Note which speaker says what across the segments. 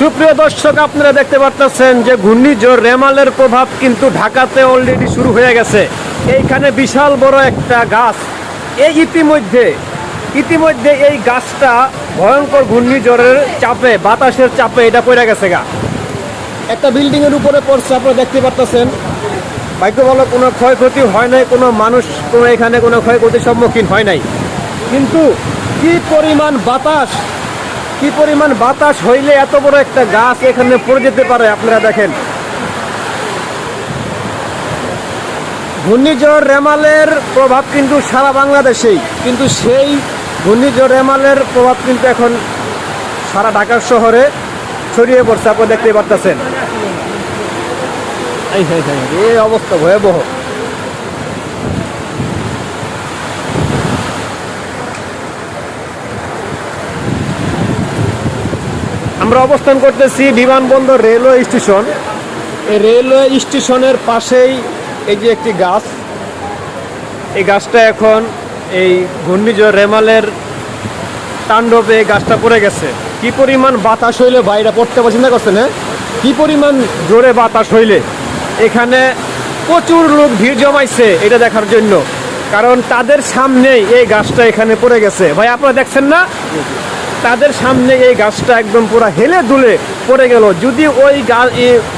Speaker 1: সুপ্রিয় দর্শক, আপনারা দেখতে পাচ্ছেন যে ঘূর্ণিঝড় রেমালের প্রভাব কিন্তু ঢাকাতে অলরেডি শুরু হয়ে গেছে। এইখানে বিশাল বড় একটা গাছ। এই ইতিমধ্যে ইতিমধ্যে এই গাছটা ভয়ঙ্কর ঘূর্ণিঝড়ের চাপে, বাতাসের চাপে এটা পড়ে গেছে গা। একটা বিল্ডিং এর উপরে পড়ছে, আপনারা দেখতে পাচ্ছেন ভাগ্য বলো কোনো ক্ষয়ক্ষতি হয় নাই, কোনো মানুষ কোনো এখানে কোনো ক্ষয়ক্ষতির সম্মুখীন হয় নাই। কিন্তু কি পরিমাণ বাতাস কি পরিমাণ বাতাস হইলে এত বড় একটা গাছ এখানে পড়ে যেতে পারে? আপনারা দেখেন। ঘূর্ণিঝড় রেমালের প্রভাব কিন্তু সারা বাংলাদেশেই। কিন্তু সেই ঘূর্ণিঝড় রেমালের প্রভাব কিন্তু এখন সারা ঢাকার শহরে ছড়িয়ে পড়ছে, আপনি দেখতে পারতেছেন। এই অবস্থা ভয়াবহ। আমরা অবস্থান করতেছি বিমানবন্দর রেলওয়ে স্টেশন। এই রেলওয়ে স্টেশনের পাশেই এই যে একটি গাছ, এই গাছটা এখন এই ঘূর্ণিঝড় রেমালের তাণ্ডবে গাছটা পড়ে গেছে। কি পরিমাণ বাতাস হইলে বাইরে পড়তে পছন্দ করছেন হ্যাঁ? কি পরিমাণ জোরে বাতাস হইলে? এখানে প্রচুর লোক ভিড় জমাইছে এটা দেখার জন্য। কারণ তাদের সামনেই এই গাছটা এখানে পড়ে গেছে। ভাই, আপনারা দেখছেন না? তাদের সামনে এই গাছটা একদম পুরো হেলে দুলে পড়ে গেল। যদি ওই গা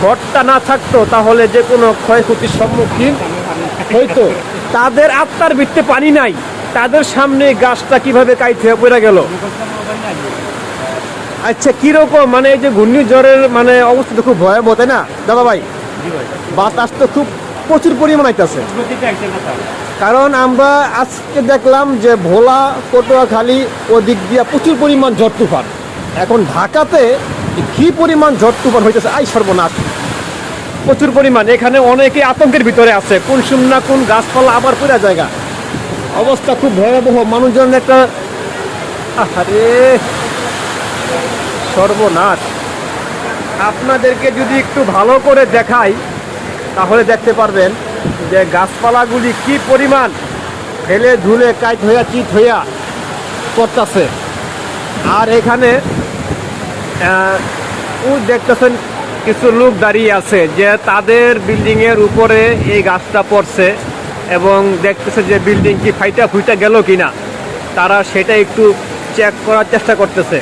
Speaker 1: ঘরটা না থাকতো, তাহলে যে কোনো ক্ষয়ক্ষতির সম্মুখীন হইতো। তাদের আত্মার বৃত্তে পানি নাই। তাদের সামনে গাছটা কীভাবে কাইতে পড়ে গেল? আচ্ছা কীরকম? মানে এই যে ঘূর্ণিঝড়ের মানে অবস্থা তো খুব ভয়াবহ, তাই না? দাদা ভাই, বাতাস তো খুব প্রচুর পরিমাণ আইতেছে। কারণ আমরা আজকে দেখলাম যে ভোলা, পটুয়াখালী ওদিক দিয়ে প্রচুর পরিমাণ ঝড় তুফান। এখন ঢাকাতে কি পরিমাণ ঝড় তুফান হইতেছে, আই সর্বনাশ। প্রচুর পরিমাণ, এখানে অনেকে আতঙ্কের ভিতরে আছে, কোন শুমনা কোন গাছপালা আবার পুরা জায়গা। অবস্থা খুব ভয়াবহ মানুষজন একটা আরে সর্বনাশ। আপনাদেরকে যদি একটু ভালো করে দেখাই তাহলে দেখতে পারবেন যে গাছপালাগুলি কি পরিমাণ ফেলে, ধুলে, কাইট হইয়া চিত হইয়া করতেছে আর এখানে ও দেখতেছেন কিছু লোক দাঁড়িয়ে আছে যে তাদের বিল্ডিংয়ের উপরে এই গাছটা পড়ছে এবং দেখতেছে যে বিল্ডিং কি ফাইটা ফুইটা গেল কি না তারা সেটা একটু চেক করার চেষ্টা করতেছে।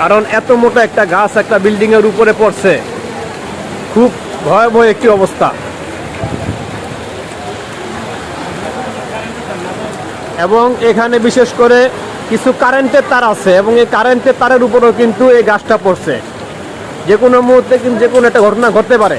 Speaker 1: কারণ এত মোটা একটা গাছ একটা বিল্ডিংয়ের উপরে পড়ছে। খুব ভয়াবহ একটি অবস্থা। এবং এখানে বিশেষ করে কিছু কারেন্টের তার আছে এবং এই কারেন্টের তারের উপরেও কিন্তু এই গাছটা পড়ছে। যে কোনো মুহূর্তে কিন্তু যে কোনো একটা ঘটনা ঘটতে পারে।